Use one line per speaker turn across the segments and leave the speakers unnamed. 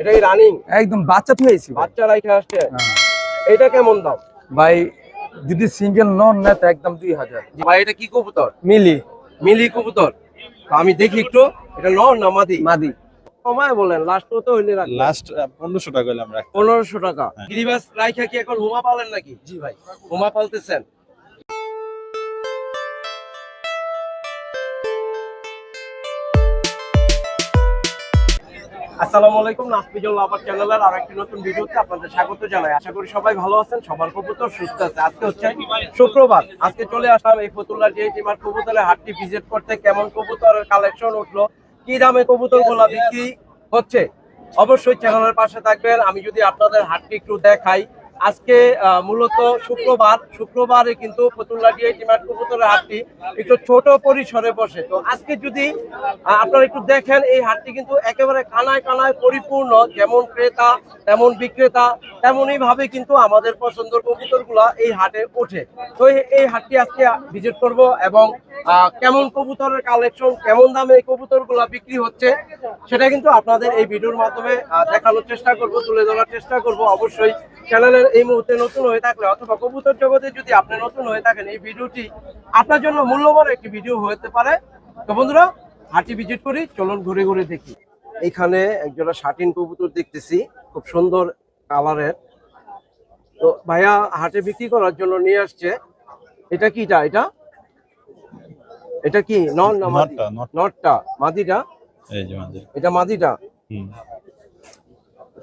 এটা কি রানিং
একদম বাচ্চা তো হয়েছি।
বাচ্চা রাইখে আসছে।
হ্যাঁ।
এটা কেমন দাম?
ভাই যদি সিঙ্গেল নন না তো একদম দুই হাজার।
ভাই এটা কি কবুতর?
মিলি।
মিলি কবুতর। আমি দেখি একটু এটা নর না মাদি?
মাদি।
কমায় বলেন লাস্ট তো হইলে
লাস্ট পনেরোশো টাকা হইলে আমরা
পনেরোশো টাকা। গিরিবাস রাইখা কি এখন হুমা পালেন নাকি? জি ভাই। হুমা পালতেছেন। আসসালামু আলাইকুম, নাসপিজুল আবার চ্যানেলের আর একটি নতুন ভিডিওতে আপনাদের স্বাগত জানাই। আশা করি সবাই ভালো আছেন, সবার কবুতর সুস্থ আছে। আজকে হচ্ছে শুক্রবার। আজকে চলে আসলাম এই ফতুল্লা যে মার কবুতরের হাটটি ভিজিট করতে। কেমন কবুতরের কালেকশন উঠল? কি দামে কবুতরগুলা বিক্রি হচ্ছে? অবশ্যই চ্যানেলের পাশে থাকবেন। আমি যদি আপনাদের হাটটি একটু দেখাই আজকে মূলত শুক্রবার, শুক্রবারে কিন্তু ফতুল্লা ডিএ টিমার কবুতরের হাটটি একটু ছোট পরিসরে বসে। তো আজকে যদি আপনারা একটু দেখেন, এই হাটটি কিন্তু একেবারে কানায় কানায় পরিপূর্ণ, যেমন ক্রেতা, তেমন বিক্রেতা, তেমনই ভাবে কিন্তু আমাদের পছন্দের কবুতরগুলা এই হাটে ওঠে। তো এই- হাটটি আজকে ভিজিট করব এবং কেমন কবুতরের কালেকশন কেমন দামে এই কবুতরগুলা বিক্রি হচ্ছে, সেটা কিন্তু আপনাদের এই ভিডিওর মাধ্যমে দেখানোর চেষ্টা করব, তুলে ধরার চেষ্টা করব। অবশ্যই চ্যানেলের এই মুহূর্তে নতুন হয়ে থাকলে অথবা কবুতর জগতে যদি আপনি নতুন হয়ে থাকেন, এই ভিডিওটি আপনার জন্য মূল্যবান একটি ভিডিও হতে পারে। তো বন্ধুরা হাটটি ভিজিট করি, চলুন ঘুরে ঘুরে দেখি। এখানে একজোড়া শাটিন কবুতর দেখতেছি, খুব সুন্দর কালারের তো ভাইয়া, হাটে বিক্রি করার জন্য নিয়ে আসছে। এটা কিটা এটা এটা কি? নন না মাদি?
নটটা, নট।
নটটা মাদিটা?
এই যে আমাদের
এটা মাদিটা।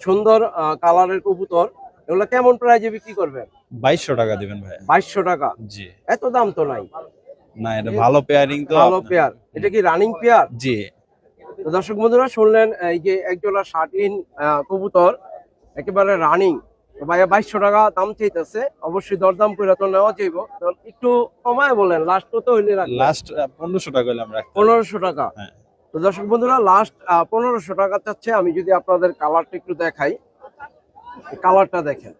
সুন্দর কালারের কবুতর। এগুলো কেমন প্রাইজে বিক্রি করবেন?
বাইশশো টাকা দিবেন ভাই
বাইশশো টাকা?
জি।
এত দাম তো নাই।
না এটা ভালো পেয়ারিং তো
ভালো পেয়ার এটা কি রানিং পেয়ার
জি।
তো দর্শক বন্ধুরা শুনলেন এই যে একজোড়া শার্টিন কবুতর একেবারে রানিং ভাইয়া বাইশশো টাকা দাম চাইতেছে। অবশ্যই দরদাম করে তো নেওয়া যাইব। একটু কমায় বলেন লাস্ট কত হইলে
লাস্ট পনেরোশো টাকা হইলে আমরা
পনেরোশো টাকা।
হ্যাঁ।
তো দর্শক বন্ধুরা লাস্ট পনেরোশো টাকা চাচ্ছে। আমি যদি আপনাদের কালারটা একটু দেখাই। কালারটা দেখেন।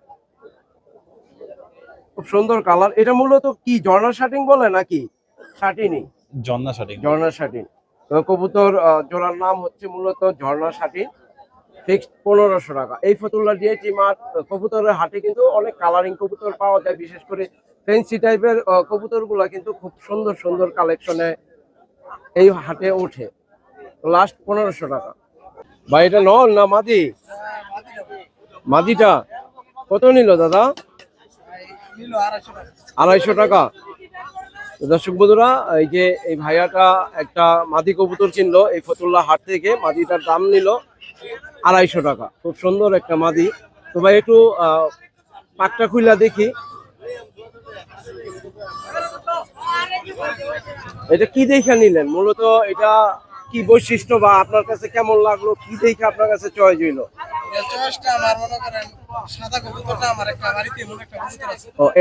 খুব সুন্দর কালার এটা মূলত কি ঝর্ণা শার্টিং বলে নাকি? শার্টিনই
জন্না শাটিং
ঝর্ণা শার্টিন তো কবুতর জোড়ার নাম হচ্ছে মূলত ঝর্ণা শার্টিন ফিক্সড পনেরোশো টাকা। এই ফতুল্লা ডিএটি মাঠ কবুতরের হাটে কিন্তু অনেক কালারিং কবুতর পাওয়া যায়, বিশেষ করে ফেন্সি টাইপের কবুতরগুলা কিন্তু খুব সুন্দর সুন্দর কালেকশনে এই হাটে ওঠে। লাস্ট পনেরোশো টাকা। বা এটা নন না মাদি? মাদিটা কত নিল দাদা? আড়াইশো টাকা। দর্শক বন্ধুরা, এই যে এই ভাইয়াটা একটা মাদি কবুতর কিনলো এই ফতুল্লা হাট থেকে, মাদিটার দাম নিল আড়াইশো টাকা। খুব সুন্দর একটা মাদি। তো ভাই একটু আহ, পাকটা খুইলা দেখি। এটা কি দেখে নিলেন? মূলত এটা কি বৈশিষ্ট্য বা আপনার কাছে কেমন লাগল? কি দেখে আপনার কাছে চয়েস হইল?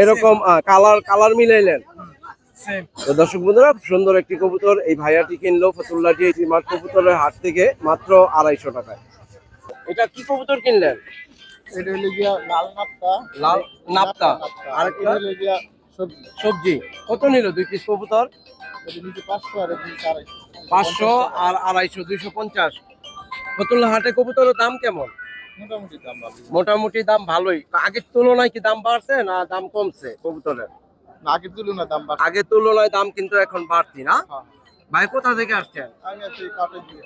এরকম কালার কালার মিলাইলেন? তো দর্শক বন্ধুরা সুন্দর একটি কবুতর। এই ভাইয়াটি কিনলো ফতুল্লাটি মাঠ কবুতরের হাট থেকে মাত্র আড়াইশো টাকায়। এটা কি কবুতর কিনলেন?
এটা হলো গিয়া লাল নাপটা
লাল নাপতা।
আর
আরেকটা
হলো গিয়া সবজি।
সবজি। কত নিল দুই পিস কবুতর?
পাঁচশো আর আড়াইশো।
পাঁচশো আর আড়াইশো দুইশো পঞ্চাশ। ফতুল্লা হাটে কবুতরের দাম কেমন?
মোটামুটি দাম
ভালোই। আগের তুলনায় কি দাম বাড়ছে না দাম কমছে কবুতরের?
আগের তুলনায় দাম
আগের তুলনায় দাম কিন্তু এখন বাড়তি না?
হ্যাঁ।
ভাই কোথা থেকে আসছেন?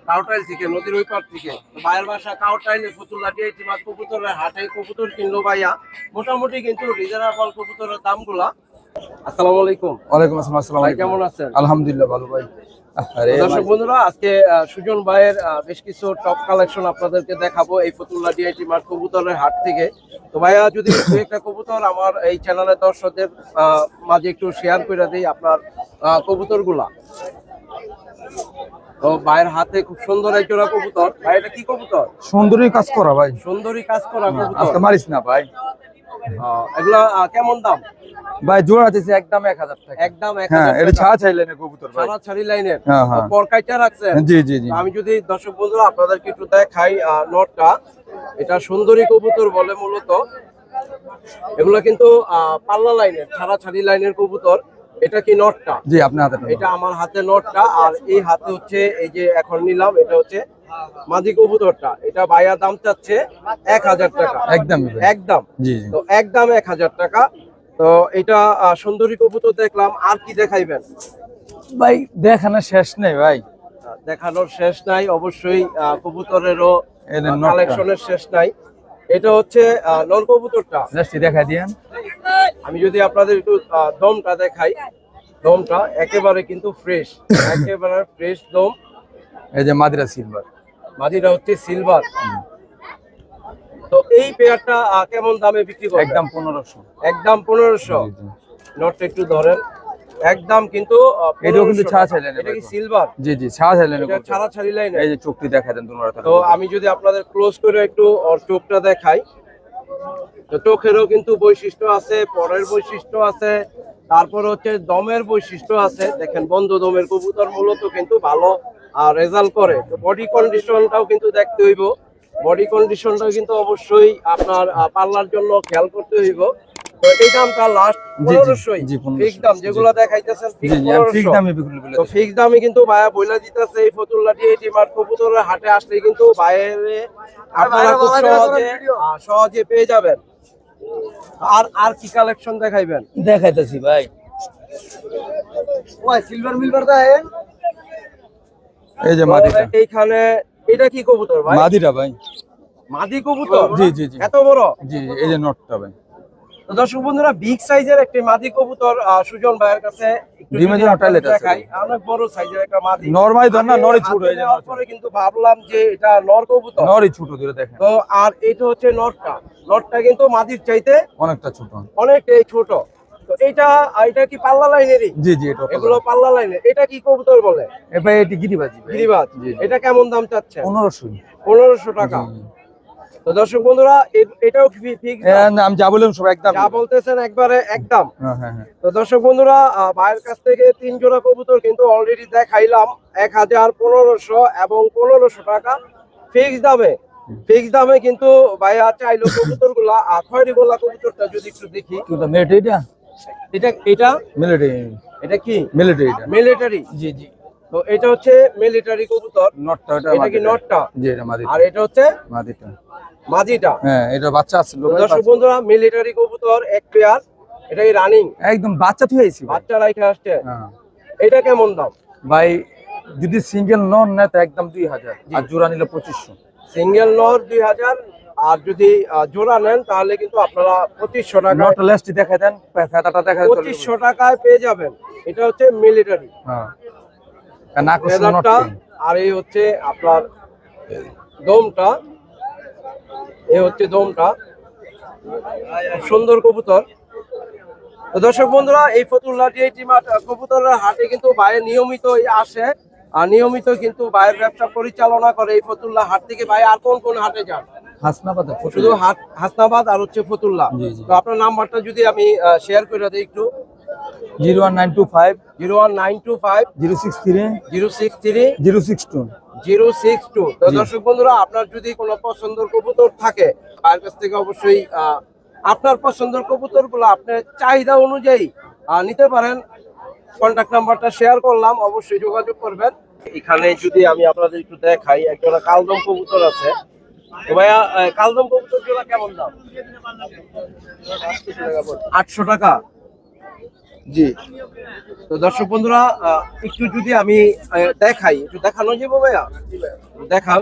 কাউটাইল থেকে। নদীর ওই পার থেকে। ভাইয়ের বাসা কাউটাইলে ফতুল্লা দিয়ে মাছ কবুতরের হাটে। কবুতর কিনলো ভাইয়া। মোটামুটি কিন্তু রিজনেবল কবুতরের দামগুলা। আসসালামু আলাইকুম।
ওয়ালাইকুম আসসালাম আসসালাম
ভাই কেমন আছেন?
আলহামদুলিল্লাহ ভালো ভাই।
দর্শক বন্ধুরা আজকে আহ, সুজন ভাইয়ের আহ, বেশ কিছু টপ কালেকশন আপনাদেরকে দেখাবো এই ফতুল্লা ডিআইটি মাঠ কবুতরের হাট থেকে। তো ভাইয়া যদি দু একটা কবুতর আমার এই চ্যানেলের দর্শকদের আহ, মাঝে একটু শেয়ার করে দিই আপনার কবুতরগুলা তো ভাইয়ের হাতে খুব সুন্দর এক জোড়া কবুতর। ভাই এটা কি কবুতর?
সুন্দরী কাজ করা ভাই।
সুন্দরী কাজ করা কবুতর।
আজকে মারিস না ভাই।
এগুলা কেমন দাম?
ভাই জোড়া দিয়েছে একদম এক হাজার টাকা।
একদম এক
হ্যাঁ এটা
টাকা।
ছাড়া চাইলেন কবুতর ভাই।
ছাড়া ছাড়ি লাইনের
হ্যাঁ, হ্যাঁ।
রাখছেন।
জি জি জি।
আমি যদি দর্শক বন্ধুরা আপনাদেরকে একটু দেখাই নটটা। এটা সুন্দরী কবুতর বলে মূলত। এগুলো কিন্তু পাল্লা লাইনের ছাড়া ছাড়ি লাইনের কবুতর। এটা কি নটটা?
জি আপনি হাতে।
এটা আমার হাতে নটটা আর এই হাতে হচ্ছে এই যে এখন নিলাম এটা হচ্ছে মাদি কবুতরটা। এটা ভাইয়া দাম চাচ্ছে এক হাজার টাকা। একদম।
জি জি।
তো একদম এক হাজার টাকা। তো এটা সুন্দরী কবুতর দেখলাম আর কি দেখাইবেন?
ভাই দেখানো শেষ নেই ভাই।
দেখানোর শেষ নাই অবশ্যই কবুতরেরও কালেকশনের শেষ নাই। এটা হচ্ছে নর কবুতরটা।
জাস্ট দেখা দিয়েন।
আমি যদি আপনাদের একটু দমটা দেখাই। দমটা একেবারে কিন্তু ফ্রেশ একেবারে ফ্রেশ দম।
এই যে মাদিরা সিলভার
মাদিরা হচ্ছে সিলভার তো এই পেয়ারটা কেমন দামে বিক্রি করবেন?
একদম পনেরোশো।
একদম পনেরোশো। নটটা একটু ধরেন। একদম কিন্তু
এটাও কিন্তু ছাড়া। ছাড়া নেই
এটা কি সিলভার
জি জি ছাড়া চাইলেন
এটা ছাড়া ছাড়ি লাইন
এই যে চোখটি দেখা দেন তোমরা
তো আমি যদি আপনাদের ক্লোজ করে একটু ওর চোখটা দেখাই। চোখেরও কিন্তু বৈশিষ্ট্য আছে পরের বৈশিষ্ট্য আছে তারপর হচ্ছে দমের বৈশিষ্ট্য আছে। দেখেন বন্ধ দমের কবুতর মূলত কিন্তু ভালো রেজাল্ট করে। তো বডি কন্ডিশনটাও কিন্তু দেখতে হইব। বডি কন্ডিশনটাও কিন্তু অবশ্যই আপনার পাল্লার জন্য খেয়াল করতে হইব। এই দামটা লাস্ট পনেরোশোই। ফিক্স দাম যেগুলো দেখাইতেছেন
জি
fixed
জি আমি ঠিক
1500
দামে বিক্রি করে
তো ফিক্স দামে কিন্তু ভাইয়া বইলা দিতেছে এই ফতুল্লাটি এই টিমার কবুতরের হাটে আসলে কিন্তু বাইরে আপনারা খুব সহজে সহজে পেয়ে যাবেন। আর আর কি কালেকশন দেখাইবেন?
দেখাইতেছি ভাই।
সিলভার মিলভার
এই যে মাদিটা
এইখানে এটা কি কবুতর ভাই?
মাদিটা ভাই।
মাদি কবুতর?
জি, জি, জি।
এত বড়?
জি এই যে নটটা ভাই।
তো দর্শক বন্ধুরা বিগ সাইজের একটি মাদি কবুতর সুজন ভাইয়ের কাছে
আছে।
অনেক বড় সাইজের একটা মাদি।
নরমাই ধর না,
আমি
ছোট হয়ে যায়,
নেওয়ার
নর ছোট।
পরে কিন্তু ভাবলাম যে এটা নর কবুতর।
নরই ছোট ধরে দেখেন।
তো আর এটা হচ্ছে কিন্তু মাদির চাইতে
অনেকটা ছোট।
অনেকটাই ছোট। তো এটা এটা কি পাল্লা লাইনেরই?
জি জি এটা
এগুলো পাল্লা লাইনের। এটা কি কবুতর বলে?
এটি গিরিবাজি।
গিরিবাজ। কেমন দাম চাচ্ছে
পনেরোশো।
পনেরোশো টাকা। তো দর্শক বন্ধুরা এটাও ফিক্স
এ, আমি যা বললাম সব একদম।
যা বলতেছেন একবারে একদম।
হ্যাঁ হ্যাঁ হ্যাঁ।
তো দর্শক বন্ধুরা ভাইয়ের কাছ থেকে তিন জোড়া কবুতর কিন্তু অলরেডি দেখাইলাম এক হাজার পনেরোশো এবং পনেরোশো টাকা ফিক্স দামে। ফিক্স দামে কিন্তু ভাইয়া চাইলো কবুতরগুলা খয়রি গোলা কবুতরটা যদি একটু দেখি।
এটা?
এটা
মিলিটারি
এটা কি?
মিলিটারি
মিলিটারি
জি জি।
তো এটা হচ্ছে মিলিটারি কবুতর।
নটটা এটা
কি নটটা?
জি এটা মাদিটা।
আর এটা হচ্ছে
মাদিটা।
মাঝিটা
হ্যাঁ এটা বাচ্চা আছে
দর্শক বন্ধুরা মিলিটারি কবুতর এক পেয়ার এটা কি রানিং
একদম বাচ্চা তুই ভাই।
বাচ্চা রাইখে আসছে।
হ্যাঁ।
এটা কেমন দাম?
ভাই যদি সিঙ্গেল নন নেয় তো একদম দুই হাজার। আর জোড়া নিলে পঁচিশশো।
সিঙ্গেল নর দুই হাজার আর যদি জোড়া নেন তাহলে কিন্তু আপনারা পঁচিশশো টাকা
দেখা দেন দেখা
পঁচিশশো টাকায় পেয়ে যাবেন। এটা হচ্ছে মিলিটারি
হ্যাঁ।
লেদারটা আর এই হচ্ছে আপনার দমটা এই হচ্ছে দমটা। সুন্দর কবুতর। দর্শক বন্ধুরা এই ফতুল্লাটি এই টিমা কবুতরের হাটে কিন্তু বাইরে নিয়মিত আসে। আর নিয়মিত কিন্তু বাইরের ব্যবসা পরিচালনা করে এই ফতুল্লা হাট থেকে। ভাই আর কোন কোন হাটে যান?
হাসনাবাদ
শুধু হাসনাবাদ আর হচ্ছে ফতুল্লা। তো আপনার নাম্বারটা যদি আমি শেয়ার করে দিই একটু।
Zero one nine two five.
Zero one nine two five.
Zero six three.
Zero six three.
Zero six two.
Zero six two. তো দর্শক বন্ধুরা আপনার যদি কোনো পছন্দের কবুতর থাকে তার কাছ থেকে অবশ্যই আপনার পছন্দের কবুতরগুলো আপনার চাহিদা অনুযায়ী নিতে পারেন। কন্ট্যাক্ট নাম্বারটা শেয়ার করলাম অবশ্যই যোগাযোগ করবেন। এখানে যদি আমি আপনাদের একটু দেখাই একটা কালদম কবুতর আছে। ভাইয়া কালদম কবুতর কেমন দাম? আটশো টাকা। জি। তো দর্শক বন্ধুরা একটু যদি আমি দেখাই, একটু দেখানো যাব ভাইয়া? দেখান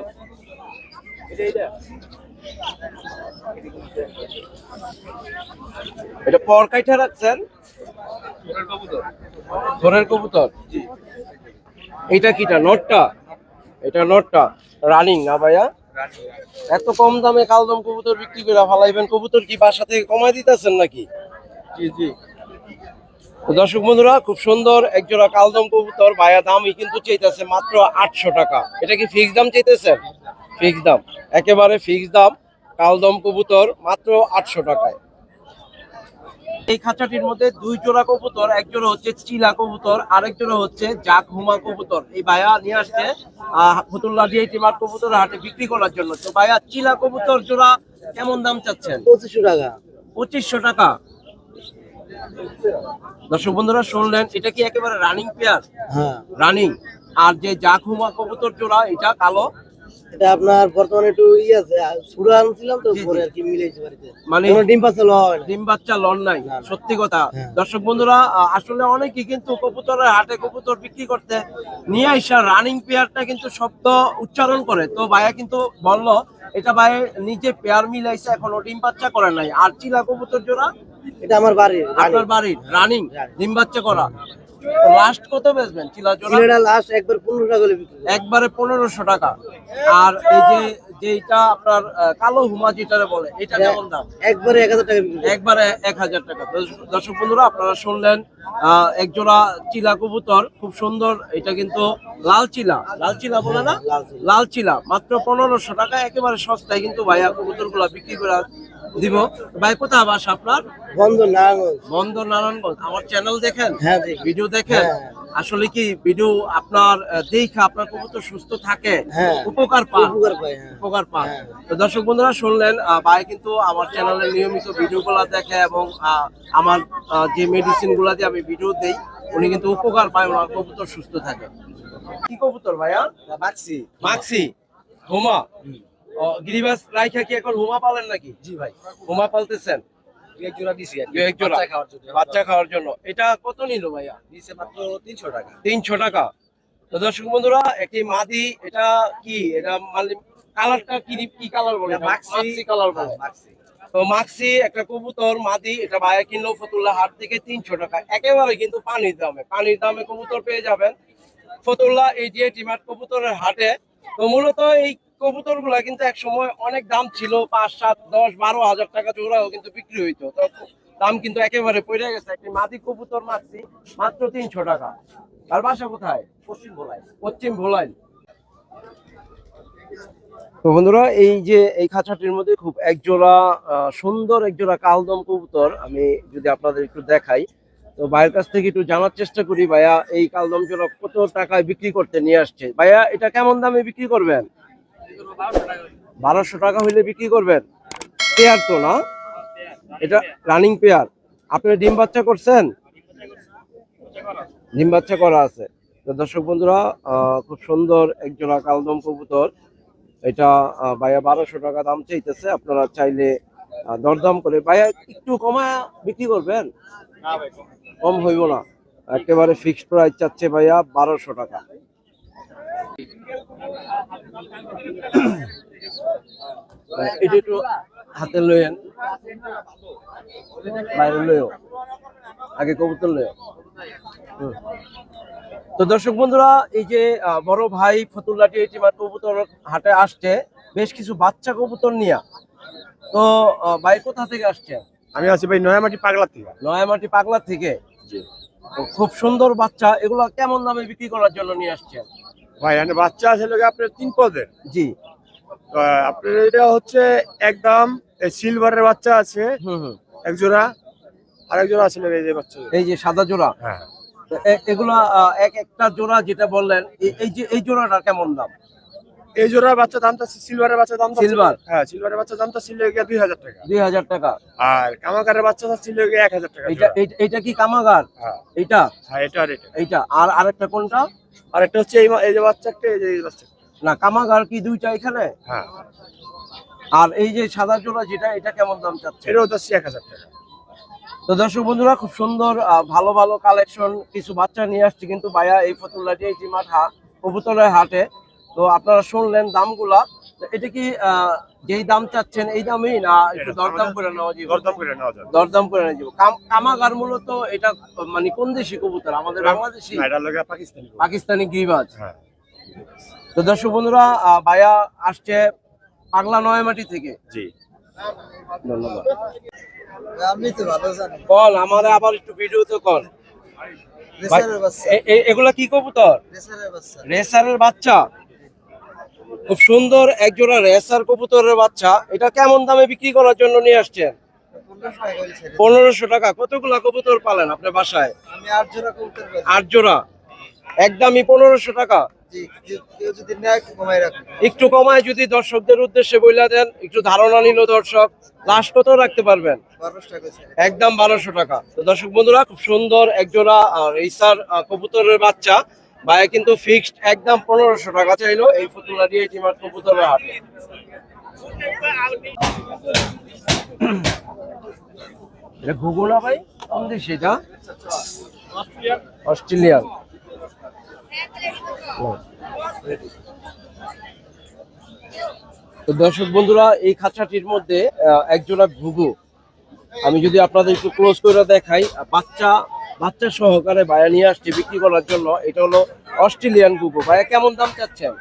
এটা পর কাইঠা রাখছেন? ঘরের কবুতর। এটা কিটা, নটটা? এটা নটটা। রানিং না ভাইয়া? এত কম দামে কালদম কবুতর বিক্রি করে ফালাইবেন? কবুতর কি বাসা থেকে কমাই দিতেছেন নাকি? জি জি। দর্শক বন্ধুরা খুব সুন্দর একজোড়া কালদম কবুতর ভাইয়া দামই কিন্তু চাইতেছে মাত্র আটশো টাকা। এটা কি ফিক্স দাম চাইতেছেন? ফিক্স দাম। একেবারে ফিক্স দাম কালদম কবুতর মাত্র আটশো টাকায়। এই খাঁচাটির মধ্যে দুই জোড়া কবুতর এক জোড়া হচ্ছে চিলা কবুতর আরেক জোড়া হচ্ছে জাক হুমা কবুতর। এই ভাইয়া নিয়ে আসছে আহ, ফতুল্লা দিয়ে টিমার কবুতর হাটে বিক্রি করার জন্য। তো ভাইয়া চিলা কবুতর জোড়া কেমন দাম চাচ্ছেন?
পঁচিশশো টাকা।
পঁচিশশো টাকা। দর্শক বন্ধুরা শুনলেন এটা কি একেবারে রানিং পেয়ার
হ্যাঁ।
রানিং আর যে জাখুমা কবুতর জোড়া এটা কালো।
এটা আপনার বর্তমানে একটু ই আছে শুরু আনছিলাম তো। পরে আর কি বাড়িতে
মানে
কোনো ডিম না
ডিম বাচ্চা লন নাই। সত্যি কথা
হ্যাঁ।
দর্শক বন্ধুরা আসলে অনেকেই কিন্তু কবুতরের হাটে কবুতর বিক্রি করতে নিয়ে আসা রানিং পেয়ারটা কিন্তু শব্দ উচ্চারণ করে তো ভাইয়া কিন্তু বলল এটা ভাই নিজে পেয়ার মিলাইছে এখনও ডিম বাচ্চা করে নাই আর চিলা কবুতর জোড়া
এটা আমার বাড়ির
আপনার বাড়ির রানিং। ডিম বাচ্চা করা লাস্ট কত বেচবেন? চিলা জোড়া?
লাস্ট একবার পনেরো টাকা করে বিক্রি
একবারে পনেরোশো টাকা। আর এই যে যেটা আপনার কালো হুমা বলে এটা কেমন দাম?
একবারে টাকা বিক্রি
একবারে টাকা। দর্শক বন্ধুরা আপনারা শুনলেন আহ, এক জোড়া চিলা কবুতর খুব সুন্দর এটা কিন্তু লাল চিলা। লাল চিলা বলে না?
লাল চিলা।
মাত্র পনেরোশো টাকা একেবারে সস্তায় কিন্তু ভাইয়া কবুতরগুলা বিক্রি করে দিব। ভাই কোথায় বাস আপনার?
বন্ধ নারায়ণগঞ্জ
বন্দর নারায়ণগঞ্জ আমার চ্যানেল দেখেন?
হ্যাঁ
ভিডিও দেখেন?
হ্যাঁ।
আসলে কি ভিডিও আপনার দেখে আপনার কবুতর সুস্থ থাকে?
হ্যাঁ।
উপকার পান
উপকার হ্যাঁ।
পান
হ্যাঁ।
তো দর্শক বন্ধুরা শুনলেন ভাই কিন্তু আমার চ্যানেলে নিয়মিত ভিডিও গুলা দেখে এবং আহ, আমার আহ, যে মেডিসিনগুলা দিয়ে আমি ভিডিও দেই উনি কিন্তু উপকার পায় ওনার কবুতর সুস্থ থাকে। কি কবুতর ভাইয়া?
বাক্সি।
মাক্সি হুমা। গিরিবাস রাইখা কি এখন হুমা পালেন নাকি?
জি ভাই।
হুমা পালতেছেন।
বাচ্চা খাওয়ার জন্য।
এটা কত নিল ভাইয়া?
দিছে মাত্র তিনশো টাকা।
তিনশো টাকা। তো দর্শক বন্ধুরা একটি মাদি এটা কি? এটা মানে কালারটা কি কি কালার বলে?
মাক্সি।
কালার বলে।
বাক্সি
তো মাক্সি একটা কবুতর মাদি এটা ভাইয়া কিনলো ফতুল্লা হাট থেকে তিনশো টাকা। একেবারে কিন্তু পানির দামে। পানির দামে কবুতর পেয়ে যাবেন। ফতুল্লা এই যে টিমাট কবুতরের হাটে। তো মূলত এই কবুতরগুলা কিন্তু এক সময় অনেক দাম ছিল, পাঁচ, সাত, দশ, বারো হাজার টাকা জোড়াও কিন্তু বিক্রি হইতো। দাম কিন্তু একেবারে পড়ে গেছে। একটি মাদি কবুতর মারছি মাত্র তিনশো টাকা। আর বাসা কোথায়? পশ্চিম ভোলাই পশ্চিম ভোলাই তো বন্ধুরা, এই যে এই খাঁচাটির মধ্যে খুব একজোড়া সুন্দর একজোড়া কালদম কবুতর আমি যদি আপনাদের একটু দেখাই, তো ভাইয়ের কাছ থেকে একটু জানার চেষ্টা করি, ভাইয়া এই কালদম জোড়া কত টাকায় বিক্রি করতে নিয়ে আসছে। ভাইয়া, এটা কেমন দামে বিক্রি করবেন? বারোশো টাকা হইলে বিক্রি করবেন। পেয়ার তো না? এটা রানিং পেয়ার। আপনি ডিম বাচ্চা করছেন? ডিম বাচ্চা করা আছে। দর্শক বন্ধুরা খুব সুন্দর একজোড়া কালদম কবুতর। এটা ভাইয়া বারোশো টাকা দাম চাইতেছে। আপনারা চাইলে দরদাম করে ভাইয়া একটু কমায় বিক্রি করবেন? কম। হইব না। একেবারে ফিক্সড প্রাইস চাচ্ছে ভাইয়া বারোশো টাকা। এটা একটু হাতে লইয়েন। বাইরে লইও। আগে কবুতর লইও। তো দর্শক বন্ধুরা এই যে বড় ভাই ফতুল্লাটি টিমার কবুতর হাটে আসছে। বেশ কিছু বাচ্চা কবুতর নিয়ে। তো ভাই কোথা থেকে আসছে?
আমি আছি ভাই নয়ামাটি পাগলা থেকে।
নয়ামাটি পাগলা থেকে? খুব সুন্দর বাচ্চা। এগুলো কেমন দামে বিক্রি করার জন্য নিয়ে আসছেন?
ভাই এখানে বাচ্চা আছে লোক আপনার তিন পদের?
জি।
আপনার এটা হচ্ছে একদম সিলভারের বাচ্চা আছে
হুম হুম।
এক জোড়া আর এক জোড়া আছে এই যে বাচ্চা
এই যে সাদা জোড়া?
হ্যাঁ।
এগুলা এক একটা জোড়া যেটা বললেন এই- এই যে এই জোড়াটা কেমন দাম?
এই জোড়ার বাচ্চা দামটা সিলভারের বাচ্চা ছিল-
Silver?
হ্যাঁ সিলভারের বাচ্চা দামটা ছিল গিয়ে দুই হাজার টাকা।
দুই হাজার টাকা।
আর কামাকারের বাচ্চা ছিল গিয়ে এক হাজার টাকা জোড়া।
এই- কি কামাগার?
হ্যাঁ।
এইটা
হ্যাঁ এটা আর এটা।
এইটা আর আরেকটা কোনটা?
আর একটা হচ্ছে এই এই যে বাচ্চা একটা এই যে বাচ্চা
না কামাগার কি দুইটা এখানে?
হ্যাঁ।
আর এই যে সাদা জোড়া যেটা এটা কেমন দাম চাচ্ছে?
এটাও যাচ্ছে এক হাজার টাকা।
তো দর্শক বন্ধুরা খুব সুন্দর ভালো ভালো কালেকশন কিছু বাচ্চা নিয়ে আসছে কিন্তু ভাইয়া এই ফতুল্লাটি এই জিমাট হা কবুতরের হাটে। তো আপনারা শুনলেন দামগুলা। তো এটা কি আহ, যেই দাম চাচ্ছেন এই দামই না একটু দরদাম করে নেওয়া যাবে?
দরদাম করে নেওয়া যাবে।
দরদাম করে নেওয়া যাবে। কামাগার মূলত এটা মানে কোন দেশি কবুতর? আমাদের বাংলাদেশি
এটা পাকিস্তানি
পাকিস্তানি গিরিবাজ
হ্যাঁ।
তো দর্শক বন্ধুরা আহ, ভাইয়া আসছে পাগলা নয়মাটি থেকে।
জি।
ধন্যবাদ।
আপনি তো ভালো জানেন।
কল আমারে আবার একটু ভিডিওতে কল।
রেসারের বাচ্চা।
এগুলা কি কবুতর?
রেসারের বাচ্চা।
রেসারের বাচ্চা? খুব সুন্দর একজোড়া রেসার কবুতরের বাচ্চা। এটা কেমন দামে বিক্রি করার জন্য নিয়ে আসছেন?
পনেরোশো টাকা।
কতগুলা কবুতর পালেন আপনার বাসায়?
আট জোড়া
একদমই পনেরোশো টাকা।
একটু
কমায় যদি দর্শকদের উদ্দেশ্যে বইলা দেন একটু ধারণা নিল দর্শক লাস্ট কত রাখতে পারবেন। একদম বারোশো টাকা। তো দর্শক বন্ধুরা খুব সুন্দর একজোড়া রেসার কবুতরের বাচ্চা। ভাইয়া কিন্তু ফিক্সড একদম পনেরোশো টাকা চাইলো এই ফতুল্লা দিয়ে টিমার কবুতরের হাটে এটা দর্শক বন্ধুরা, এই খাঁচাটির মধ্যে একজোড়া ঘুঘু। আমি যদি আপনাদের একটু ক্লোজ করে দেখাই, বাচ্চা বাচ্চা সহকারে ভাইয়া নিয়ে আসছে বিক্রি করার জন্য এটা হলো অস্ট্রেলিয়ান গুগু ভাইয়া কেমন দাম চাচ্ছেন?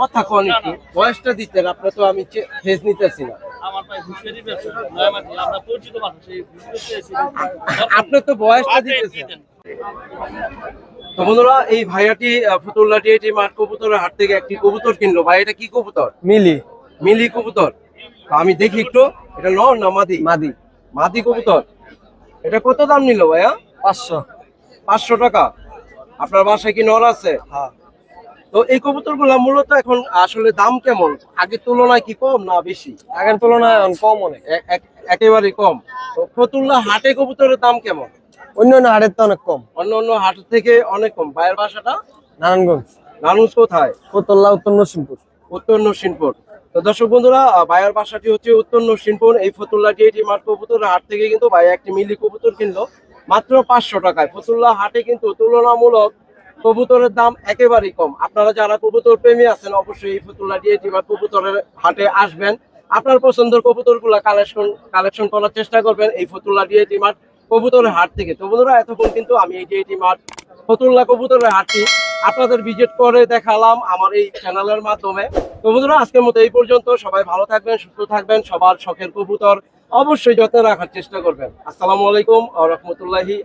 কথা কন একটু বয়সটা দিতেন আপনি তো আমি ফেস নিতেছি না। আপনি তো বয়সটা দিতেছেন। তো বন্ধুরা এই ভাইয়াটি ফতুল্লাটি এটি মাঠ কবুতরের হাট থেকে একটি কবুতর কিনলো। ভাই এটা কি কবুতর?
মিলি।
মিলি কবুতর। আমি দেখি একটু এটা নর না মাদি?
মাদি।
মাদি কবুতর? এটা কত দাম নিল ভাইয়া?
পাঁচশো।
পাঁচশো টাকা। আপনার বাসায় কি নর আছে?
হ্যাঁ।
তো এই কবুতরগুলা মূলত এখন আসলে দাম কেমন? আগের তুলনায় কি কম না বেশি?
আগের তুলনায় এখন কম অনেক।
একেবারে কম। তো ফতুল্লা হাটে কবুতরের দাম কেমন?
অন্য অন্য হাটের তো অনেক কম।
অন্য অন্য হাট থেকে অনেক কম। ভাইয়ের বাসাটা?
নারায়ণগঞ্জ।
নানুজ কোথায়?
কোতল্লা উত্তর নরসিংপুর।
উত্তর নরসিংপুর। তো দর্শক বন্ধুরা ভাইয়ার বাসাটি হচ্ছে উত্তর নরসিংপুর। এই ফতুল্লাটি এটি মাঠ কবুতরের হাট থেকে কিন্তু ভাই একটি মিলি কবুতর কিনলো, মাত্র পাঁচশো টাকায়। ফতুল্লা হাটে কিন্তু তুলনামূলক কবুতরের দাম একেবারেই কম। আপনারা যারা কবুতর প্রেমী আছেন, অবশ্যই এই ফতুল্লা ডিএটি বা কবুতরের হাটে আসবেন। আপনার পছন্দের কবুতরগুলা কালেকশন কালেকশন করার চেষ্টা করবেন এই ফতুল্লা ডিএটি মাঠ কবুতরের হাট থেকে। তো বন্ধুরা, এতক্ষণ কিন্তু আমি এই ডিএটি মাঠ ফতুল্লা কবুতরের হাটটি আপনাদের ভিজিট করে দেখালাম আমার এই চ্যানেলের মাধ্যমে। তো বন্ধুরা, আজকের মতো এই পর্যন্ত। সবাই ভালো থাকবেন, সুস্থ থাকবেন, সবার শখের কবুতর অবশ্যই যত্ন রাখার চেষ্টা করবেন। আসসালামু আলাইকুম আ রহমতুল্লাহি